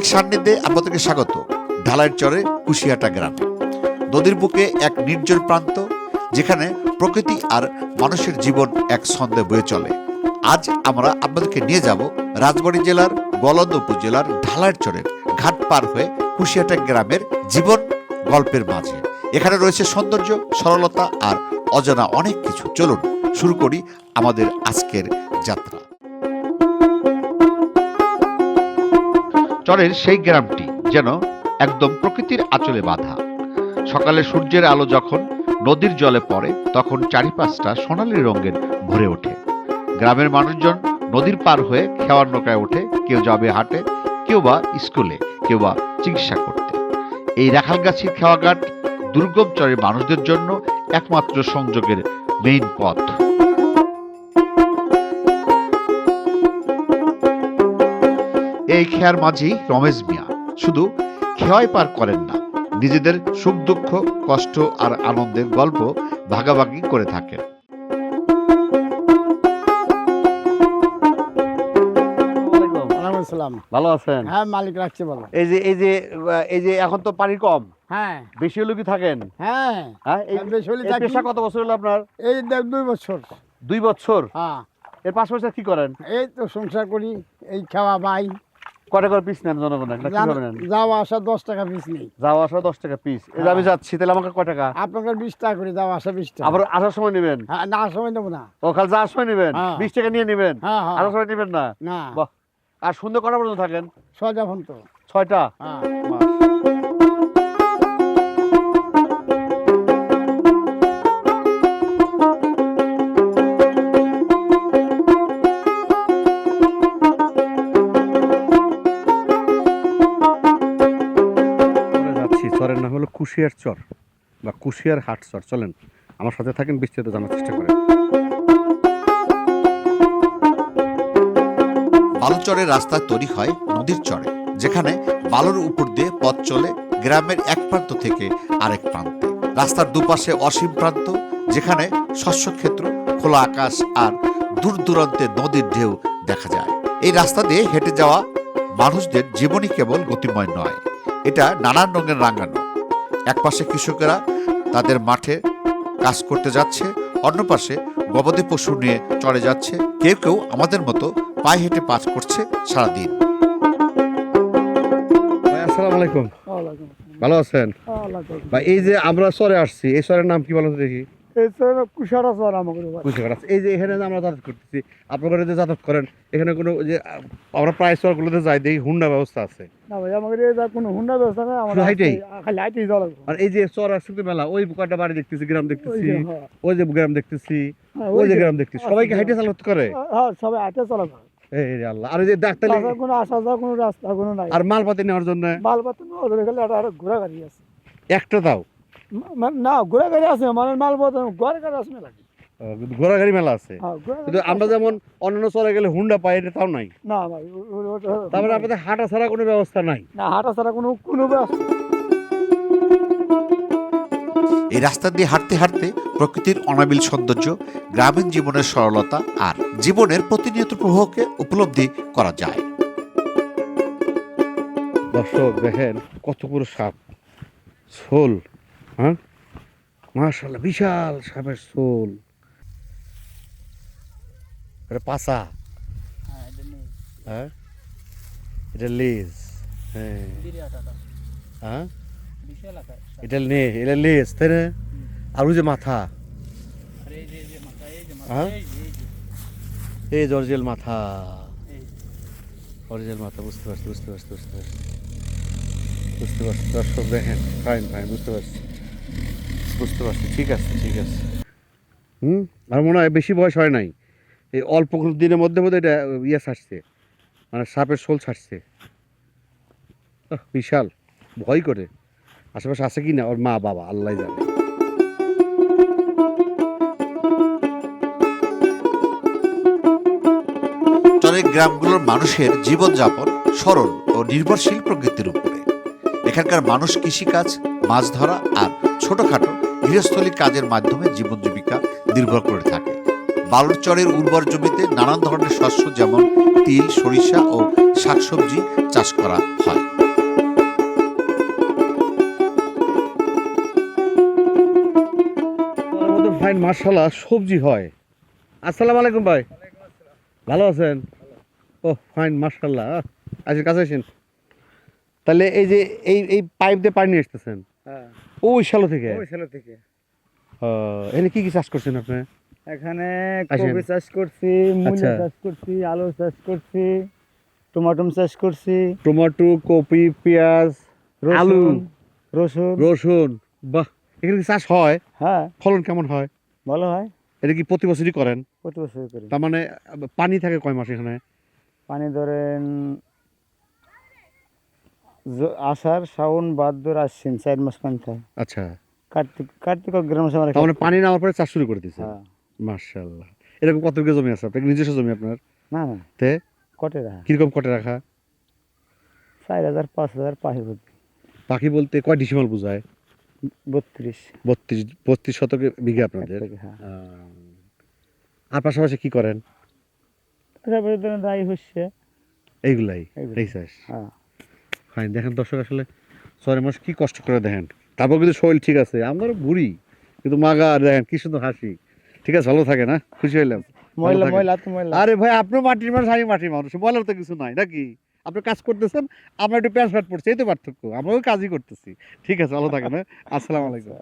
প্রাকৃতিক সান্নিধ্যে আপনাদেরকে স্বাগত। ঢালাইয়ের চরে কুশিয়াটা গ্রামে। নদীর বুকে এক নির্জন প্রান্ত, যেখানে প্রকৃতি আর মানুষের জীবন এক ছন্দে বয়ে চলে। আজ আমরা আপনাদেরকে নিয়ে যাব রাজবাড়ী জেলার, গলন্দ উপজেলার ঢালাইয়ের চরের ঘাট পার হয়ে কুশিয়াটা গ্রামের জীবন গল্পের মাঝে। এখানে রয়েছে সৌন্দর্য, সরলতা আর অজানা অনেক কিছু। চলুন, শুরু করি আমাদের আজকের যাত্রা। চরের সেই গ্রামটি যেন একদম প্রকৃতির আঁচলে বাঁধা। সকালে সূর্যের আলো যখন নদীর জলে পড়ে, তখন চারিপাশটা সোনালী রঙের ভরে ওঠে। গ্রামের মানুষজন নদীর পার হয়ে খেওয়ার নৌকায় ওঠে, কেউ যাবে হাটে, কেউ বা স্কুলে, কেউ বা চিকিৎসা করতে। এই রাখালগাছির খেওয়াঘাট দুর্গম চরের মানুষদের জন্য একমাত্র সংযোগের মেইন পথ। এই খেয়ার মাঝেই রমেশ মিয়া। শুধু খেয়াই পার করেন না নিজেদের সুখ দুঃখ কষ্ট আর আনন্দের গল্প ভাগাভাগি করে থাকেন। ভালো আছেন? হ্যাঁ মালিক রাখছে বলো এই যে এই যে এই যে এখন তো পানি কম। হ্যাঁ। বেশি হলেও কি থাকেন? হ্যাঁ। হ্যাঁ এই বেশি হলে পেশা কত বছর হলো আপনার? এই দেখ দুই বছর। দুই বছর? হ্যাঁ। এর পাশাপাশি কি করেন? এই তো সংসার করি এই খাওয়া বাই কটা করে পিস নেন যাওয়া আসা দশ টাকা পিস নেই। যাওয়া আসা দশ টাকা পিস এই আমি যাচ্ছি তাহলে আমাকে কয় টাকা? আপনাকে বিশ টাকা করে যাওয়া আসা বিশ টাকা। আবার আসার সময় নেবেন? হ্যাঁ না সময় দেবো না। ও খালি যাওয়ার সময় নেবেন? হ্যাঁ। বিশ টাকা নিয়ে নেবেন? হ্যাঁ হ্যাঁ। আসার সময় নেবেন না? বাহ। আর সুন্দর কটা পর্যন্ত থাকেন? ছয়টা ছয়টা? হ্যাঁ। কুশিয়ার চর বা কুশিয়ার হাট চর, চলেন আমার সাথে থাকেন, বিস্তারিত জানার চেষ্টা করেন। বালুচরের রাস্তা তৈরি হয় নদীর চরে, যেখানে বালুর উপর দিয়ে পথ চলে গ্রামের এক প্রান্ত থেকে আরেক প্রান্তে। রাস্তার দুপাশে অসীম প্রান্ত, যেখানে শস্যক্ষেত্র, খোলা আকাশ আর দূর দূরান্তে নদীর ঢেউ দেখা যায়। এই রাস্তা দিয়ে হেঁটে যাওয়া মানুষদের জীবনই কেবল গতিময় নয়, এটা নানান রঙের রাঙানো। একপাশে কৃষকেরা তাদের মাঠে কাজ করতে যাচ্ছে অন্য পাশে গবাদি পশু নিয়ে চড়ে যাচ্ছে। কেউ কেউ আমাদের মতো পায়ে হেঁটে পাস করছে সারাদিন। আসসালামু আলাইকুম। ভালো আছেন? ভাই এই যে আমরা সরে আসছি এই সরের নাম কি বলতো দেখি? এই তো কুষারা চর আমাকে বুঝতে এই যে এখানে আমরা যাতায়াত করতেছি আপনারা যে যাতায়াত করেন এখানে কোনো যে আমরা প্রায় চরগুলোতে যাই দেখি হুন্ডা ব্যবস্থা আছে। না ভাই আমাকে যা কোনো হুন্ডা ব্যবস্থা নেই আমার হাইটেই? খালি হাইটেই যাওয়া লাগবে আর এই যে চর আসছে মেলা ওই কয়টা বাড়ি দেখতেছি গ্রাম দেখতেছি হ্যাঁ। ওই যে গ্রাম দেখতেছি হ্যাঁ, ওই যে গ্রাম দেখতেছি। সবাইকে হাইটে চালাতে করে? হ্যাঁ সবাই হাইটে চলা যায় এই রে আল্লাহ আর যে ডাক্তার তাছাড়া কোনো আসা যাওয়া কোনো রাস্তা কোনো নাই। আর মালপাতি নেওয়ার জন্য? গাড়ি আছে। একটা দাও। না ঘোড়া গাড়ি আছে মানে মাল ঘোড়া গাড়ি আছে ঘোড়া গাড়ি মেলা আছে। হ্যাঁ কিন্তু আমরা যেমন অন্যান্য চরে গেলে হুন্ডা পাই এটা তাও নাই। না ভাই তারপরে আপনাদের হাঁটা ছাড়া কোনো ব্যবস্থা নাই। না হাঁটা ছাড়া কোনো কোনো ব্যবস্থা এই রাস্তা দিয়ে হাঁটতে হাঁটতে প্রকৃতির অনাবিল সৌন্দর্য গ্রামীণ জীবনের সরলতা আর জীবনের প্রতিনিয়ত প্রবাহকে উপলব্ধি করা যায়। দর্শক দেখেন কত বড় সাপ শোল। হ্যাঁ? মাশাল্লাহ বিশাল সাপের শোল এটা পাসা হ্যাঁ এটা লেজ। হ্যাঁ? হ্যাঁ। এটা নে এটা লেজ তাই না? আর যে মাথা। হ্যাঁ? এই জর্জেল মাথা। অরিজিনাল মাথা বুঝতে পারছি বুঝতে পারছি বুঝতে পারছি। বুঝতে পারছি দর্শক দেখেন ফাইন ফাইন বুঝতে পারছি। বুঝতে পারছি। ঠিক আছে ঠিক আছে। হুম? আর মনে হয় বেশি বয়স হয় নাই। এই অল্প দিনের মধ্যে মধ্যে এটা ইয়ে ছাড়ছে। মানে সাপের শোল ছাড়ছে। বিশাল। ভয় করে। আশেপাশে আছে কি না ওর মা বাবা আল্লাহ জানে। চরের গ্রামগুলোর মানুষের জীবনযাপন সরল ও নির্ভরশীল প্রকৃতির উপরে। এখানকার মানুষ কৃষিকাজ মাছ ধরা আর ছোটখাটো গৃহস্থলী কাজের মাধ্যমে জীবন জীবিকা নির্ভর করে থাকে। বালুরচরের উর্বর জমিতে নানান ধরনের শস্য যেমন তিল সরিষা ও শাকসবজি চাষ করা হয়। ফাইন মার্শাল্লাহ সবজি হয়। আসসালামু আলাইকুম ভাই। ভালো আছেন? ও ফাইন মার্শাল্লাহ আসেন কাছে আসেন। তাহলে এই যে এই এই পাইপ দিয়ে পানি নিয়ে আসতেছেন। হ্যাঁ। ওই শালো থেকে? ওই ছেলে থেকে। এখানে কি কি চাষ করছেন আপনি? এখানে কপি চাষ করছি মূলা আচ্ছা। চাষ করছি আলু চাষ করছি টমাটম চাষ করছি। টমেটো কপি পেঁয়াজ রসুন, আলু। রসুন। রসুন। বাহ এখানে কি চাষ হয়? হ্যাঁ। ফলন কেমন হয়? ভালো হয়। এটা কি প্রতি বছরই করেন? প্রতি বছর করি। তার মানে পানি থাকে কয় মাস এখানে? পানি ধরেন আষাঢ় শ্রাবণ ভাদ্র আশ্বিন চার মাস পানি থাকে আচ্ছা। কার্তিক কার্তিক অগ্রহ মাসে আমার মানে পানি নামার পরে চাষ শুরু করে দিচ্ছে হ্যাঁ। মার্শাল্লাহ এরকম কত বিঘা জমি আছে আপনার? নিজস্ব জমি আপনার? না না। তে? কটে রাখা। কীরকম কটে রাখা? চার হাজার পাঁচ হাজার পাখি বুদ্ধি পাখি বলতে কয় ডিসিমাল বোঝায়? বত্রিশ। বত্রিশ বত্রিশ শতকে বিঘা আপনাদের? হ্যাঁ। আর পাশাপাশি কি করেন? তারপরে ধরেন রাই হচ্ছে। এইগুলাই এইগুলাই। এই চাষ। হ্যাঁ। ফাইন দেখেন দর্শক আসলে ছয় মাস কী কষ্ট করে দেখেন। তারপর কিন্তু শরীর ঠিক আছে। আমরা বুড়ি কিন্তু মাগা আর দেখেন কি সুন্দর হাসি। ঠিক আছে ভালো থাকে না খুশি হইলাম। ময়লা ময়লা তো ময়লা। আরে ভাই আপনার মাটির মানুষ আমি মাটির মানুষ বলার তো কিছু নাই নাকি? আপনি কাজ করতেছেন আমরা একটু প্যান্ট শার্ট পড়ছি এই তো পার্থক্য। আমরাও কাজই করতেছি। ঠিক আছে ভালো থাকেন হ্যাঁ? আসসালামু আলাইকুম।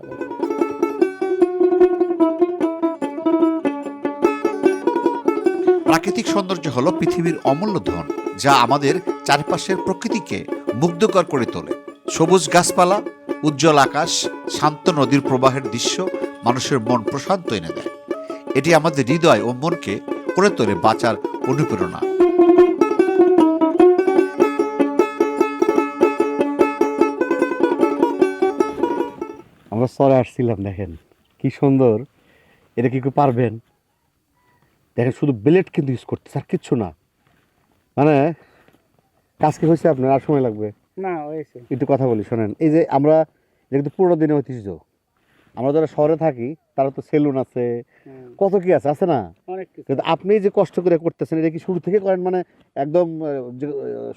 প্রাকৃতিক সৌন্দর্য হলো পৃথিবীর অমূল্য ধন, যা আমাদের চারপাশের প্রকৃতিকে মুগ্ধকর করে তোলে। সবুজ গাছপালা, উজ্জ্বল আকাশ, শান্ত নদীর প্রবাহের দৃশ্য মানুষের মন প্রশান্ত এনে দেয়। এটি আমাদের হৃদয় ও মনকে করে তোলে বাঁচার অনুপ্রেরণা। আমরা সরে আসছিলাম, দেখেন। কি সুন্দর। এটা কি পারবেন? দেখেন শুধু ব্লেড কিন্তু ইউজ করতেছে আর কিচ্ছু না। মানে কাজ কি হয়েছে আপনার? আর সময় লাগবে? না হয়েছে। একটু কথা বলি শোনেন। এই যে আমরা এটা কিন্তু পুরোনো দিনের ঐতিহ্য। আমরা যারা শহরে থাকি তারা তো সেলুন আছে কত কি আছে আছে না? কিন্তু আপনি যে কষ্ট করে করতেছেন এটা কি শুরু থেকে করেন? মানে একদম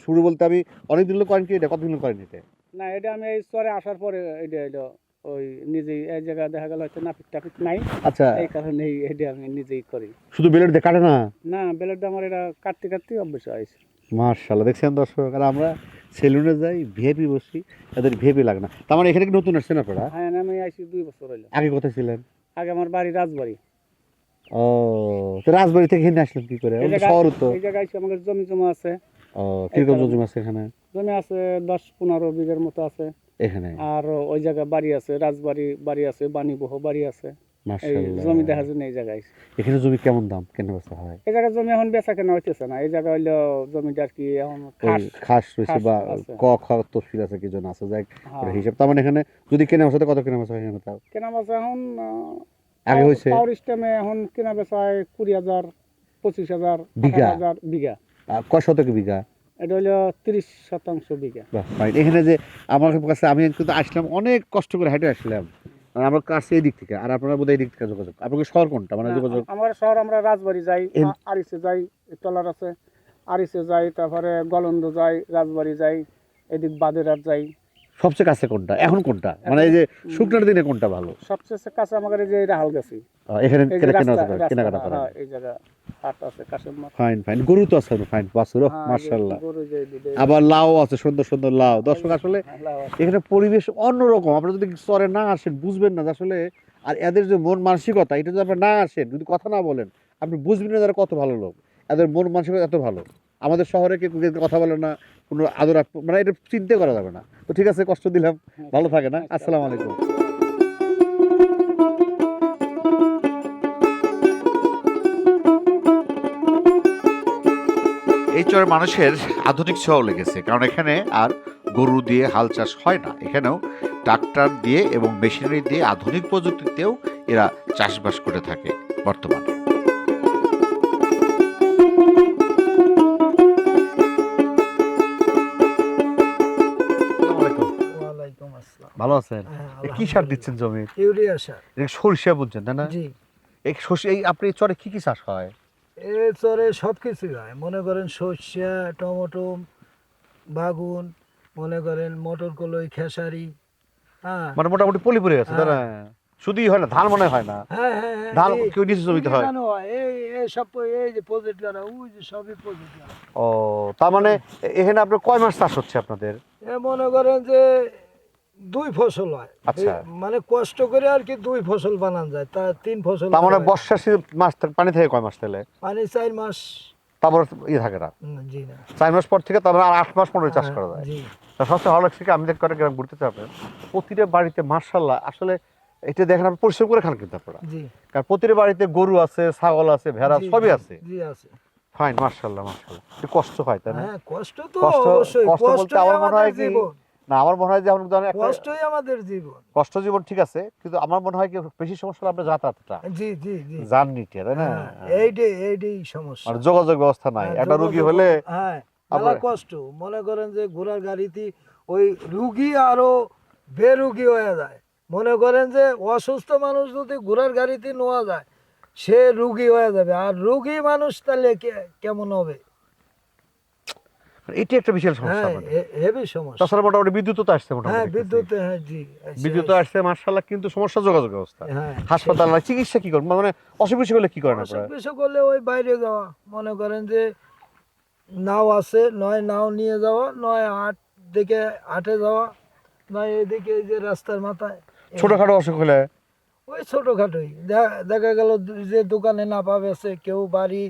শুরু বলতে আমি অনেক দিন করেন কি? এটা কতদিন করেন এটা? না এটা আমি এই স্তরে আসার পরে এটা এলো ওই নিজেই এই জায়গা দেখা গেল হয়তো নাপিত টাপিত নাই। আচ্ছা। এই কারণে এটা আমি নিজেই করি। শুধু বেলেট দিয়ে কাটে না? না বেলেটটা আমার এটা কাটতে কাটতে অভ্যাস হয়েছে মার্শাল্লাহ দেখছেন দর্শক আর আমরা সেলুনে যাই ভিআইপি বসি তাদের ভিআইপি লাগে না। তার মানে এখানে কি নতুন আসছেন আপনারা? হ্যাঁ আমি আইছি দুই বছর হইল। আগে কোথায় ছিলেন? আগে আমার বাড়ি রাজবাড়ি। ও তো রাজবাড়ি থেকে এখানে আসলেন কি করে? শহর তো। এই জায়গায় আমাদের জমি জমা আছে। ও কীরকম জমি আছে এখানে? জমি আছে দশ পনেরো বিঘের মতো আছে। এখানে? আর ওই বাড়ি আছে রাজবাড়ি বাড়ি আছে বাণীবহ বাড়ি আছে। জমি দেখার জন্য এই জায়গায়। এখানে জমি কেমন দাম? কেন বেচা হয়? এই জায়গায় জমি এখন বেচা কেনা হইতেছে না। এই জায়গা হইল জমিটা আর কি এখন খাস রয়েছে বা ক খ তফসিল আছে কি জন আছে যাই হ্যাঁ। হিসাব। তার মানে এখানে যদি কেনা বেচা কত কেনা বেচা হয় এখানে তাও? কেনা বেচা এখন আগে হয়েছে? পাওয়ার স্টেমে এখন কেনা বেচা হয় কুড়ি হাজার পঁচিশ হাজার বিঘা? হাজার বিঘা। কয় শতক বিঘা? এটা হইল তিরিশ শতাংশ বিঘা। এখানে যে আমার কাছে আমি কিন্তু আসলাম অনেক কষ্ট করে হেঁটে আসলাম। মানে আমার কাছে এই দিক থেকে আর আপনারা বোধহয় এই দিক থেকে যোগাযোগ আপনাকে শহর কোনটা? মানে যোগাযোগ আমার শহর আমরা রাজবাড়ি যাই আরিসে যাই তলার আছে। আরিসে যাই তারপরে গলন্দ যাই রাজবাড়ি যাই এদিক বাদেরার যাই। সবচেয়ে কাছে কোনটা? এখন কোনটা? মানে এই যে শুকনার দিনে কোনটা ভালো? সবচেয়ে কাছে আমাদের এই যে রাহাল গেছি। আহ, এখানে কেনা কেনাকাটা করেন। হ্যাঁ, এই জায়গা ফাইন ফাইন। গরু তো আছে ফাইন বাসুর হ্যাঁ, মার্শাল্লাহ আবার লাউ আছে সুন্দর সুন্দর লাউ দর্শক আসলে হ্যাঁ। এখানে পরিবেশ অন্যরকম। আপনারা যদি চরে না আসেন বুঝবেন না আসলে আর এদের যে মন মানসিকতা এটা যদি আপনারা না আসেন যদি কথা না বলেন আপনি বুঝবেন না যারা কত ভালো লোক। এদের মন মানসিকতা এত ভালো। আমাদের শহরে কেউ কথা বলে না, কোনো আদর মানে এটা চিন্তা করা যাবে না। তো ঠিক আছে, কষ্ট দিলাম, ভালো থাকে না? আসসালামু আলাইকুম। এই চরে মানুষের আধুনিক ছোঁয়াও লেগেছে, কারণ এখানে আর গরু দিয়ে হাল চাষ হয় না। এখানেও ট্রাক্টর দিয়ে এবং মেশিনারি দিয়ে আধুনিক প্রযুক্তিতেও এরা চাষবাস করে থাকে বর্তমানে। ভালো আছেন? হ্যাঁ, কি সার দিচ্ছেন জমি ইউরিয়া সার। সরিষা বুঝছেন তাই না? জি। এই শস্য এই আপনি চরে কি কি চাষ হয়? এ চরে সব কিছুই হয়। মনে করেন সর্ষা টমেটো বাগুন মনে করেন মটর কলই খেসারি হ্যাঁ। মানে মোটামুটি পলি তাই না? শুধুই হয় না ধান মনে হয় না? হ্যাঁ হ্যাঁ হ্যাঁ, ধান কেউ নিচে জমিতে হয়? এই সব এই যে প্রজেক্ট ওই যে সবই প্রজেক্ট ও তার মানে এখানে আপনার কয় মাস চাষ হচ্ছে আপনাদের? মনে করেন যে দুই ফসল হয়। আচ্ছা। মানে কষ্ট করে আর কি দুই ফসল বানান যায় তা তিন ফসল তার মানে বর্ষা শীত মাস থেকে- পানি থেকে কয় মাস তাহলে? পানি চার মাস। তারপর ইয়ে থাকে না? জি না। চার মাস পর থেকে তারপর আর আট মাস পনেরো চাষ হ্যাঁ, করা যায়। জি। তা সবচেয়ে ভালো লাগছে কি আমি দেখতে গ্রাম ঘুরতে চাপেন প্রতিটা বাড়িতে মার্শাল্লাহ আসলে এটা দেখেন আপনি পরিশ্রম করে খান কিন্তু আপনারা। জি। কারণ প্রতিটা বাড়িতে গরু আছে ছাগল আছে ভেড়া সবই আছে। জি আছে। ফাইন মার্শাল্লাহ মার্শাল্লাহ কষ্ট হয় তাই না? হ্যাঁ কষ্ট তো কষ্ট অবশ্যই। কষ্ট বলতে আমার মনে হয় কি না আমার মনে হয় যে আমরা ধরেন কষ্টই আমাদের জীবন। কষ্ট জীবন ঠিক আছে কিন্তু আমার মনে হয় কি বেশি সমস্যা হলো আপনার যাতায়াতটা। জি জি জি। জার্নিটা তাই না? হ্যাঁ, এইটাই এইটাই সমস্যা। আর যোগাযোগ ব্যবস্থা নাই হ্যাঁ, একটা রুগী হলে হ্যাঁ আপনার- কষ্ট। মনে করেন যে ঘোড়ার গাড়িতে ওই রুগী আরও বেরুগী হয়ে যায়। মনে করেন যে অসুস্থ মানুষ যদি ঘোড়ার গাড়িতে নেওয়া যায় সে রুগী হয়ে যাবে। আর রুগী মানুষ তাহলে কেমন হবে? এটি একটা বিশাল সমস্যা হ্যাঁ। হেভি সমস্যা। তাছাড়া মোটামুটি বিদ্যুৎ তো আসছে মোটামুটি হ্যাঁ। বিদ্যুৎ হ্যাঁ জি বিদ্যুৎ আসছে। মার্শাল্লাহ কিন্তু সমস্যা যোগাযোগ ব্যবস্থা হ্যাঁ হাসপাতাল নাই চিকিৎসা কি করেন মানে অসুখ হলে কি করেন অসুখ আপনারা? বিসুখ করলে ওই বাইরে যাওয়া। মনে করেন যে নাও আছে নয় নাও নিয়ে যাওয়া নয় হাট দিকে হাটে যাওয়া নয় এদিকে এই যে রাস্তার মাথায়। ছোটখাটো অসুখ হলে? ওই ছোটোখাটোই। দেখা গেল যে দোকানে না পাবেছে কেউ বাড়ি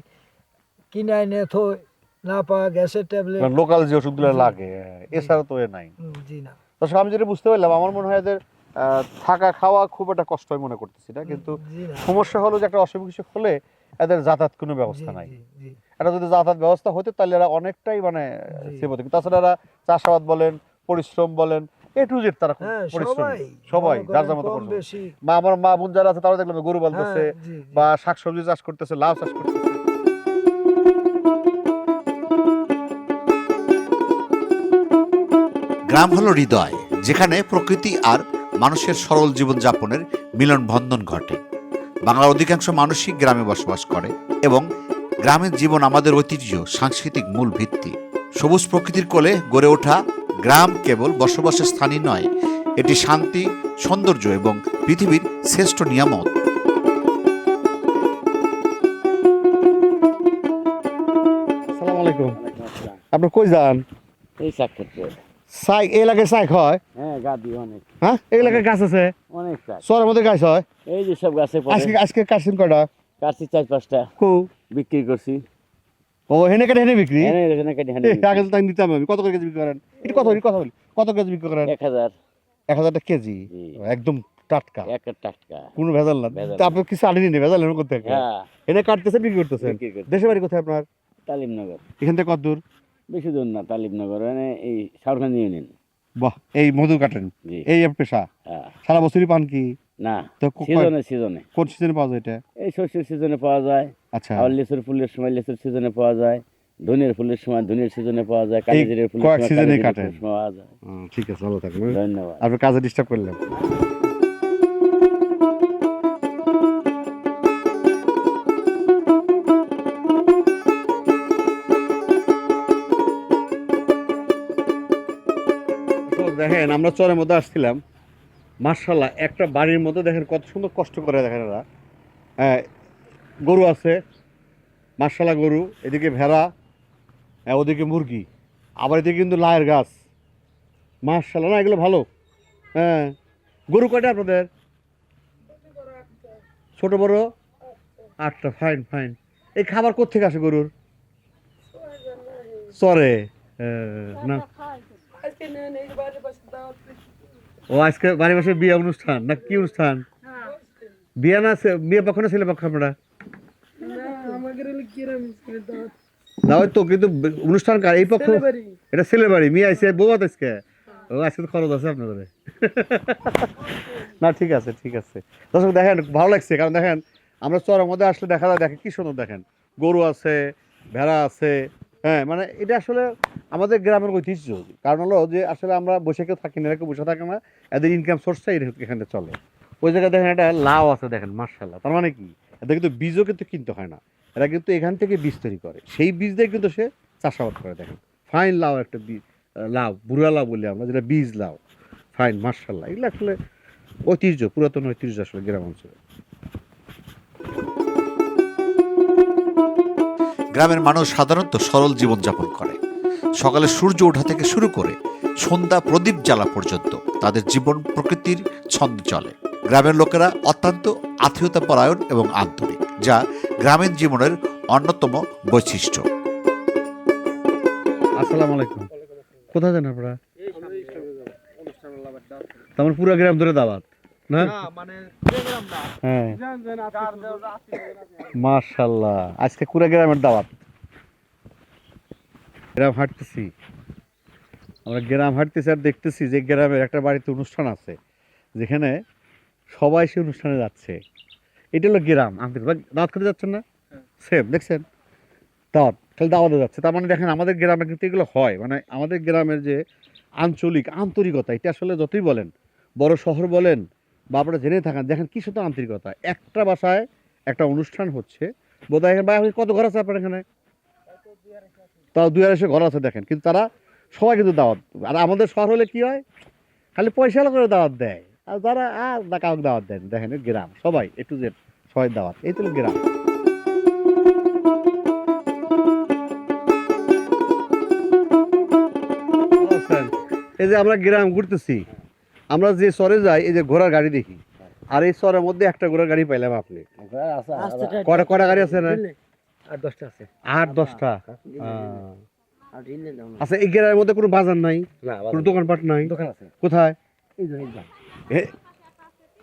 কিনে এনে থই না পা গ্যাসের ট্যাবলেট। লোকাল যে ওষুধগুলো লাগে এছাড়া তো এ নাই। জি না। দর্শক আমি যেটা বুঝতে পারলাম আমার মনে হয় এদের থাকা খাওয়া খুব একটা কষ্ট মনে করতেছি না কিন্তু সমস্যা হলো যে একটা অসুখ বিসুখ হলে এদের যাতায়াত কোনো ব্যবস্থা নাই। এটা যদি যাতায়াত ব্যবস্থা হতো তাহলে এরা অনেকটাই মানে। সেভ হতো। তাছাড়া এরা চাষাবাদ বলেন পরিশ্রম বলেন এ টু জেড তারা হ্যাঁ পরিশ্রম। সবাই। যার যার মতো। মা আমার মা বোন যারা আছে তারা দেখলাম গরু পালতেছে হ্যাঁ। বা শাকসবজি চাষ করতেছে লাউ চাষ করতেছে। গ্রাম হলো হৃদয় যেখানে প্রকৃতি আর মানুষের সরল জীবনযাপনের মিলন বন্ধন ঘটে। বাংলার অধিকাংশ মানুষই গ্রামে বসবাস করে এবং গ্রামের জীবন আমাদের ঐতিহ্য সাংস্কৃতিক মূল ভিত্তি। সবুজ প্রকৃতির কোলে গড়ে ওঠা গ্রাম কেবল বসবাসের স্থানই নয় এটি শান্তি সৌন্দর্য এবং পৃথিবীর শ্রেষ্ঠ নিয়ামত। আসসালামু আলাইকুম। আপনি কই যান? এই শাক ক্ষেত্রে সাই এই এলাকায় সাইক হয়? হ্যাঁ গাদি অনেক। হ্যাঁ? এই এলাকায় গাছ আছে? অনেক শাক শহরের মধ্যে গাছ হয়? এই যে সব গাছে আজকে আজকে চার পাঁচটা। কো? বিক্রি করছি। ও হেনে কেটে হেনে বিক্রি? এখানে কেটে এ, আগে তো তাই নিতাম আমি। কত করে কেজি বিক্রি করেন? এটা কত কত বলি? কত কেজি বিক্রি করেন? এক হাজার। এক হাজার টাকা কেজি একদম টাটকা। এক টাটকা। কোনো ভেজাল না। তা আপনি কিছু নি ভেজাল এর করতে হ্যাঁ। এনে কাটতেছেন বিক্রি করতেছেন? করছি দেশের বাড়ি কোথায় আপনার? তালিমনগর। এখান থেকে কত দূর বেশি দূর না তালিমনগর মানে এই সাউরখান ইউনিয়ন। বাহ এই মধু কাটেন এই পেশা? হ্যাঁ। সারা বছরই পান কি? না সিজনে সিজনে। কোন সিজনে পাওয়া যায় এটা? এই শস্যের সিজনে পাওয়া যায়। আচ্ছা। আবার লিচুর ফুলের সময় লিচুর সিজনে পাওয়া যায়। ধনের ফুলের সময় ধনের সিজনে পাওয়া যায়। কালিজিরের ফুলের সময় সিজনে কালিজিরের ফুলের সময় পাওয়া যায়। ঠিক আছে ভালো থাকবেন। ধন্যবাদ। আপনার কাজে ডিস্টার্ব করলাম। দেখেন আমরা চরের মধ্যে আসছিলাম। মার্শাল্লাহ একটা বাড়ির মধ্যে দেখেন কত সুন্দর কষ্ট করে দেখেন এরা। হ্যাঁ, গরু আছে মার্শাল্লাহ গরু এদিকে ভেড়া হ্যাঁ, ওদিকে মুরগি আবার এদিকে কিন্তু লায়ের গাছ। মার্শাল্লাহ না এগুলো ভালো। হ্যাঁ গরু কয়টা আপনাদের? ছোট বড়? আটটা ফাইন ফাইন এই খাবার কোথেকে আসে গরুর? চরে। হ্যাঁ, না। ও আজকে বাড়ি বসে বিয়ে অনুষ্ঠান না কি অনুষ্ঠান? বিয়ে না বিয়ে পক্ষ না ছেলে পক্ষ আপনারা? দাও তো কিন্তু অনুষ্ঠান কার? এই পক্ষ এটা ছেলে বাড়ি মেয়ে আইসে বউ আজকে। ও আজকে তো খরচ আছে আপনাদের। না ঠিক আছে ঠিক আছে। দর্শক দেখেন ভালো লাগছে কারণ দেখেন আমরা চরের মধ্যে আসলে দেখা যায় দেখেন কি সুন্দর দেখেন। গরু আছে ভেড়া আছে হ্যাঁ মানে এটা আসলে আমাদের গ্রামের ঐতিহ্য কারণ হলো যে আসলে আমরা বসে কেউ থাকি না কেউ বসে থাকে না, এদের ইনকাম সোর্সটাই এখানে চলে। ওই জায়গায় দেখেন একটা লাউ আছে দেখেন মার্শাল্লাহ তার মানে কি? এদের কিন্তু বীজও কিন্তু কিনতে হয় না। এরা কিন্তু এখান থেকে বীজ তৈরি করে। সেই বীজ দিয়ে কিন্তু সে চাষাবাদ করে, দেখেন। ফাইন লাউ একটা বীজ লাউ, বুড়া লাউ বলি আমরা, যেটা বীজ লাউ। ফাইন মার্শাল্লাহ এগুলো আসলে ঐতিহ্য, পুরাতন ঐতিহ্য আসলে গ্রাম অঞ্চলে। গ্রামের মানুষ সাধারণত সরল জীবনযাপন করে। সকালে সূর্য ওঠা থেকে শুরু করে সন্ধ্যা প্রদীপ জ্বালা পর্যন্ত তাদের জীবন প্রকৃতির ছন্দ চলে। গ্রামের লোকেরা অত্যন্ত আত্মীয়তা পরায়ণ এবং আন্তরিক যা গ্রামীণ জীবনের অন্যতম বৈশিষ্ট্য। আসসালামু আলাইকুম। কোথায় যান আপনারা? তেমন পুরো গ্রাম ধরে দাওয়াত না? হ্যাঁ। মার্শাল্লাহ আজকে পুরো গ্রামের দাওয়াত গ্রাম হাঁটতেছি। আমরা গ্রাম হাঁটতেছি আর দেখতেছি যে গ্রামের একটা বাড়িতে অনুষ্ঠান আছে যেখানে সবাই সে অনুষ্ঠানে যাচ্ছে। এটা হলো গ্রাম। আমি দাওয়াত করতে যাচ্ছেন না? সেম দেখছেন? দাওয়াত খালি দাওয়াতে যাচ্ছে। তার মানে দেখেন আমাদের গ্রামে কিন্তু এগুলো হয়। মানে আমাদের গ্রামের যে আঞ্চলিক আন্তরিকতা এটা আসলে যতই বলেন বড় শহর বলেন বা আপনারা জেনে থাকেন দেখেন কী শুধু আন্তরিকতা। একটা বাসায় একটা অনুষ্ঠান হচ্ছে। বোধহয় এখানে বাইরে কত ঘর আছে আপনার এখানে? তাও দুই আড়াইশো ঘর আছে দেখেন কিন্তু তারা সবাই কিন্তু দাওয়াত আর আমাদের শহর হলে কি হয়? খালি পয়সা করে দাওয়াত দেয় আর যারা আর কাউকে দাওয়াত দেন দেখেন এই গ্রাম সবাই এ টু জেড সবাই দাওয়াত এই তো গ্রাম। এই যে আমরা গ্রাম ঘুরতেছি আমরা যে চরে যাই এই যে ঘোড়ার গাড়ি দেখি আর এই চরের মধ্যে একটা ঘোড়ার গাড়ি পাইলাম আপনি। কটা কটা গাড়ি আছে না? আর দশটা আছে। আট দশটা? আচ্ছা এই গ্রামের মধ্যে কোনো বাজার নাই? কোনো দোকানপাট নাই? দোকান আছে। কোথায়?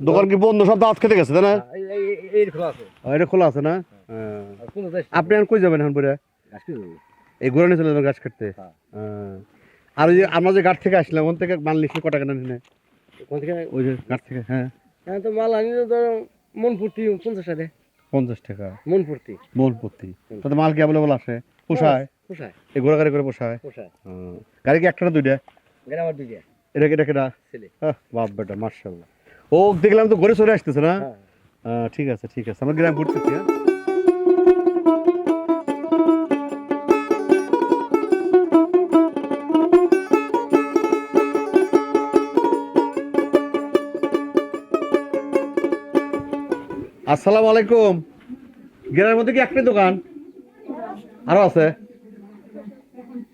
দোকান কি বন্ধ? সব খেতে গেছে তাই না? খোলা আছে। এটা খোলা আছে না? আপনি আর কই যাবেন এখন পরে এই ঘোরা নিয়ে চলে যাবেন গাছ কাটতে? হ্যাঁ। আহ। আর ওই যে আমরা যে ঘাট থেকে আসলাম ওখান থেকে মাল লিখলে কটা কেনা নিনে? ওই যে ঘাট থেকে হ্যাঁ। হ্যাঁ তো মাল আনি ধরো মন ফুর্তি পঞ্চাশ টাকা পঞ্চাশ টাকা। মন ফুর্তি মূল প্রতি তাতে মাল কি অ্যাভেলেবল আসে পোষায়? পোষায়। এই ঘোড়া গাড়ি করে পোষায়? পোষায়। গাড়ি কি একটা না দুইটা? গাড়ি আমার দুইটা। এটা কেটা কেটা বাপ বেটা মার্শাল্লাহ ও দেখলাম তো ঘরে চলে আসতেছে না? হ্যাঁ। ঠিক আছে ঠিক আছে। আমার গ্রাম ঘুরতেছি হ্যাঁ? আসসালামু আলাইকুম। গ্রামের মধ্যে কি একটাই দোকান? আরও আছে?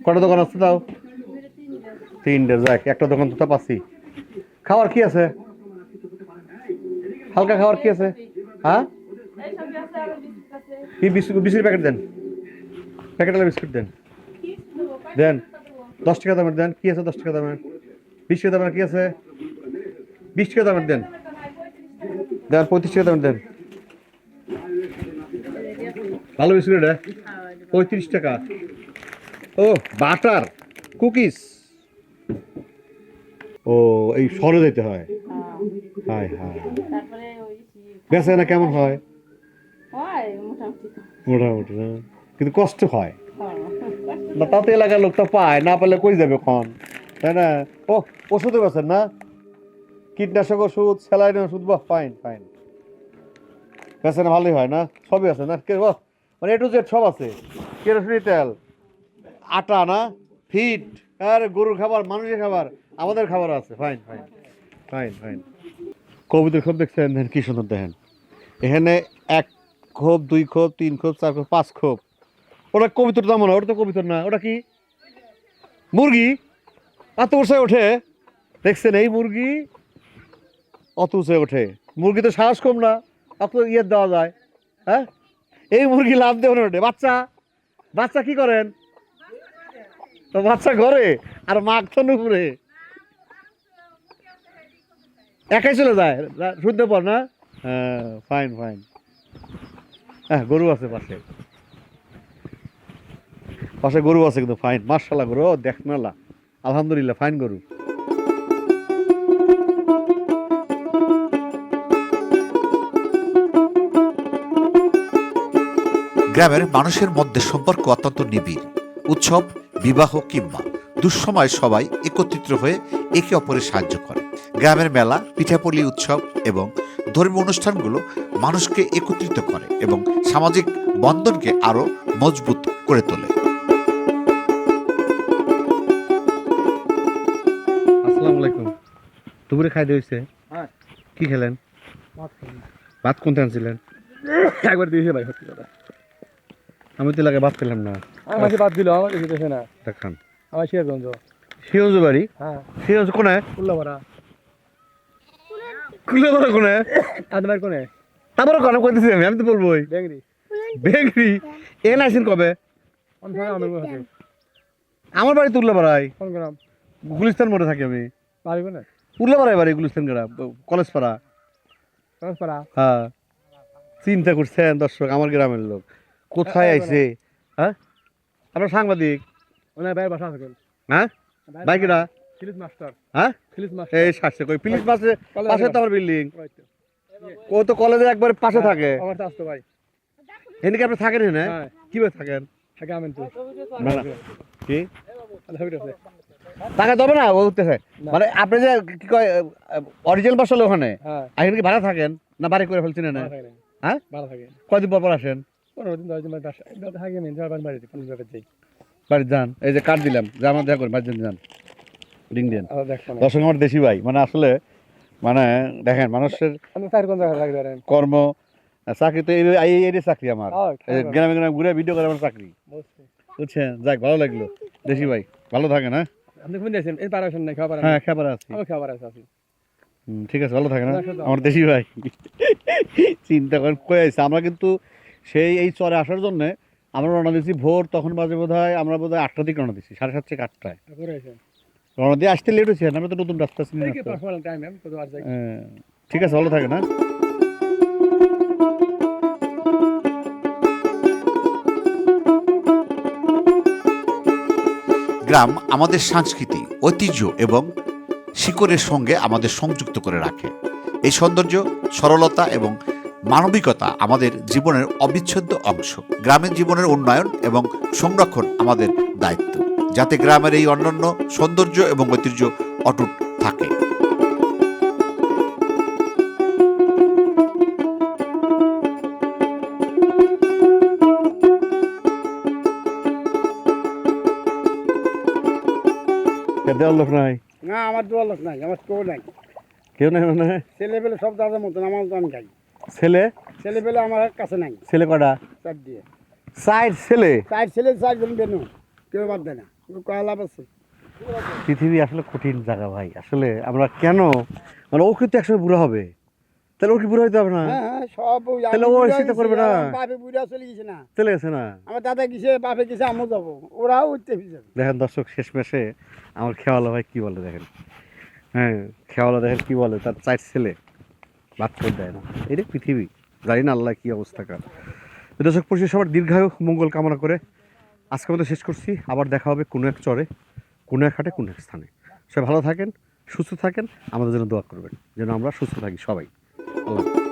কটা দোকান আছে তাও? তিনটে, যাক, একটা দোকান তো পাচ্ছি। খাবার কি আছে? হালকা খাবার কি আছে? হ্যাঁ? কি বিস্কুট প্যাকেট দেন? প্যাকেটওয়ালা বিস্কুট দেন। দেন। দশ টাকা দামের, দেন। কি আছে দশ টাকা দামের? বিশ টাকা দামের কি আছে? বিশ টাকা দামের দেন। দেন, পঁয়ত্রিশ টাকা দামের দেন। ভালো বিস্কুট এটা? পঁয়ত্রিশ টাকা। ও বাটার কুকিজ। ও এই সরে যেতে হয়। হায় হায়। না কেমন হয়? হয় মোটামুটি। না কিন্তু কষ্ট হয়। হ্যাঁ। না তাতে এলাকার লোক তো পায় না পেলে কই যাবে কখন তাই না? ও ওষুধও বেছেন না? কীটনাশক ওষুধ স্যালাইন ওষুধ বাহ ফাইন ফাইন বেছেন ভালোই হয় না? সবই আছে না? কে বাহ। মানে এ টু জেড সব আছে। কেরোসিনি তেল, আটা না, ফিট, আর গরুর খাবার, মানুষের খাবার, আমাদের খাবার আছে। ফাইন ফাইন ফাইন ফাইন কবিতার খোপ দেখছেন, দেখেন কি সুন্দর দেখেন। এখানে এক খোপ দুই খোপ তিন খোপ চার খোপ পাঁচ খোপ ওটা কবিতর দাম না, ওটা তো কবিতর না। ওটা কি? মুরগি? এত উঁচায় ওঠে। দেখছেন, এই মুরগি অত উঁচে ওঠে। মুরগি তো সাহস কম না অত ইয়ে দেওয়া যায়। হ্যাঁ? এই মুরগি লাভ দেওয়া ওঠে বাচ্চা বাচ্চা কি করেন? তো বাচ্চা ঘরে, আর মাঘ তো নুপুরে। একাই চলে যায় শুনতে পার না? হ্যাঁ ফাইন ফাইন হ্যাঁ গরু আছে পাশে। পাশে গরু আছে কিন্তু ফাইন মার্শাল্লাহ গরু দেখ নালা আলহামদুলিল্লাহ ফাইন গরু। গ্রামের মানুষের মধ্যে সম্পর্ক অত্যন্ত নিবিড়। উৎসব বিবাহ কিংবা দুঃসময় সবাই একত্রিত হয়ে একে অপরের সাহায্য করে। গ্রামের মেলা পিঠাপল্লি উৎসব এবং ধর্মীয় অনুষ্ঠানগুলো মানুষকে একত্রিত করে এবং সামাজিক বন্ধনকে আরও মজবুত করে তোলে। আসসালামু আলাইকুম। দুপুরে খাই দিয়েছে হ্যাঁ। কি খেলেন? ভাত কোনটা আনছিলেন? একবার দিয়েছে ভাই সত্যি কথা। আমি তো লাগে ভাত খেলাম না। আমাকে বাদ দিল আমার না। দেখান। আমার সিরজ বাড়ি হ্যাঁ। সিরজ কোনে? উল্লাপাড়া বড় কোনে? আদমার কোনে? তারপরে কোনে কইতেছি আমি? আমি তো বলবোই। বেঙ্গরি আসেন কবে? আমার বাড়ি গুলিস্তান মোড়ে থাকি আমি। বাড়ি কোনে? উল্লাপাড়ায় বাড়ি গুলিস্তান গ্রাম কলেজ পাড়া ট্রান্সপাড়া হ্যাঁ। চিন্তা করছেন দর্শক আমার গ্রামের লোক। কোথায় আইছে? হ্যাঁ? আপনার সাংবাদিক। ওনার ভাইয়ের বাসা আছে হ্যাঁ? বাইকেরা ফিলিপ মাস্টার। হ্যাঁ? Philip master. এই কই পাশে তো আমার বিল্ডিং। ও তো কলেজের একবার পাশে থাকে। আমার তো আসতো ভাই। এদিকে আপনি থাকেন না? হ্যাঁ। কীভাবে থাকেন? থাকে আমেন তো। না না। কি? ছবিটা টাকা দেবে না উঠতেছে। মানে আপনি যে কি কয় অরিজিনাল বাসা হলো ওখানে? হ্যাঁ। এখানে কি ভাড়া থাকেন? না বাড়ি করে ফেলছেন না। হ্যাঁ? ভালো থাকে। কয়দিন পর পর আসেন? পনেরো দিন দশ দিন বাসা আমি যাবার বাড়িতে দিন যাই বাড়ি যান। এই যে কার্ড দিলাম যে আমার দেখা বাড়ি যান, রিং দেন। দর্শক আমার দেশি ভাই। মানে আসলে মানে দেখেন মানুষের কোন কর্ম চাকরি তো এই চাকরি আমার। হ্যাঁ, গ্রামে গ্রামে ঘুরে ভিডিও করে আমার চাকরি। বুঝছেন? যাক ভালো লাগল। দেশি ভাই ভালো থাকেন হ্যাঁ? আপনি কোন দিয়েছেন এই খাবার হ্যাঁ খাবার আছি। আমি খাবার আছে আপনি ঠিক আছে ভালো থাকেন হ্যাঁ? আমার দেশি ভাই। চিন্তা করেন কয়ে আছে আমরা কিন্তু সেই এই চরে আসার জন্য আমরা রওনা দিয়েছি ভোর তখন বাজে বোধ হয় আমরা বোধ হয় আটটার দিকে রওনা দিয়েছি সাড়ে সাত থেকে আটটায়। রওনা দিয়ে আসতে লেট হয়েছে আমরা তো নতুন রাস্তা চিনি হ্যাঁ, ঠিক আছে ভালো থাকে না গ্রাম আমাদের সংস্কৃতি ঐতিহ্য এবং শিকড়ের সঙ্গে আমাদের সংযুক্ত করে রাখে। এই সৌন্দর্য সরলতা এবং মানবিকতা আমাদের জীবনের অবিচ্ছেদ্য অংশ। গ্রামের জীবনের উন্নয়ন এবং সংরক্ষণ আমাদের দায়িত্ব যাতে গ্রামের এই অন্যান্য সৌন্দর্য এবং ঐতিহ্য অটুট থাকে। দেওয়ার লোক নাই? না আমার লোক নাই আমার কেউ নাই। কেউ নাই মানে? ছেলে পেলে সব দাদার মতন আমার তো আমি খাই। ছেলে? ছেলে পেলে আমার কাছে নাই। ছেলে কটা? চার দিয়ে। সাইড ছেলে? চার ছেলে চারজন বেনু। কেউ বাদ দেয় না। কয়া লাভ আছে। পৃথিবী আসলে কঠিন জায়গা ভাই। আসলে আমরা কেন? মানে ও কিন্তু একসময় বুড়ো হবে। তাহলে ও কি বুড়ো হইতে হবে না? হ্যাঁ হ্যাঁ সব তাহলে ও চিন্তা করবে না? বাপে বুড়া চলে গেছে না। চলে গেছে না? আমার দাদা গেছে বাপে গেছে আমিও যাব। ওরাও উঠতে ফিরে দেখেন দর্শক শেষ মেশে আমার খেয়ালা ভাই কি বলে দেখেন? হ্যাঁ খেয়ালা দেখেন কি বলে? তার চার ছেলে। বাচ্চা দেয় না। এটা পৃথিবী। জানি না আল্লাহ কী অবস্থা কার। দর্শক, পরিশেষ সবার দীর্ঘায়ু, মঙ্গল কামনা করে আজকে আমাদের শেষ করছি। আবার দেখা হবে কোনো এক চরে, কোনো এক হাটে, কোনো এক স্থানে। সবাই ভালো থাকেন, সুস্থ থাকেন। আমাদের জন্য দোয়া করবেন। যেন আমরা সুস্থ থাকি সবাই। আল্লাহ।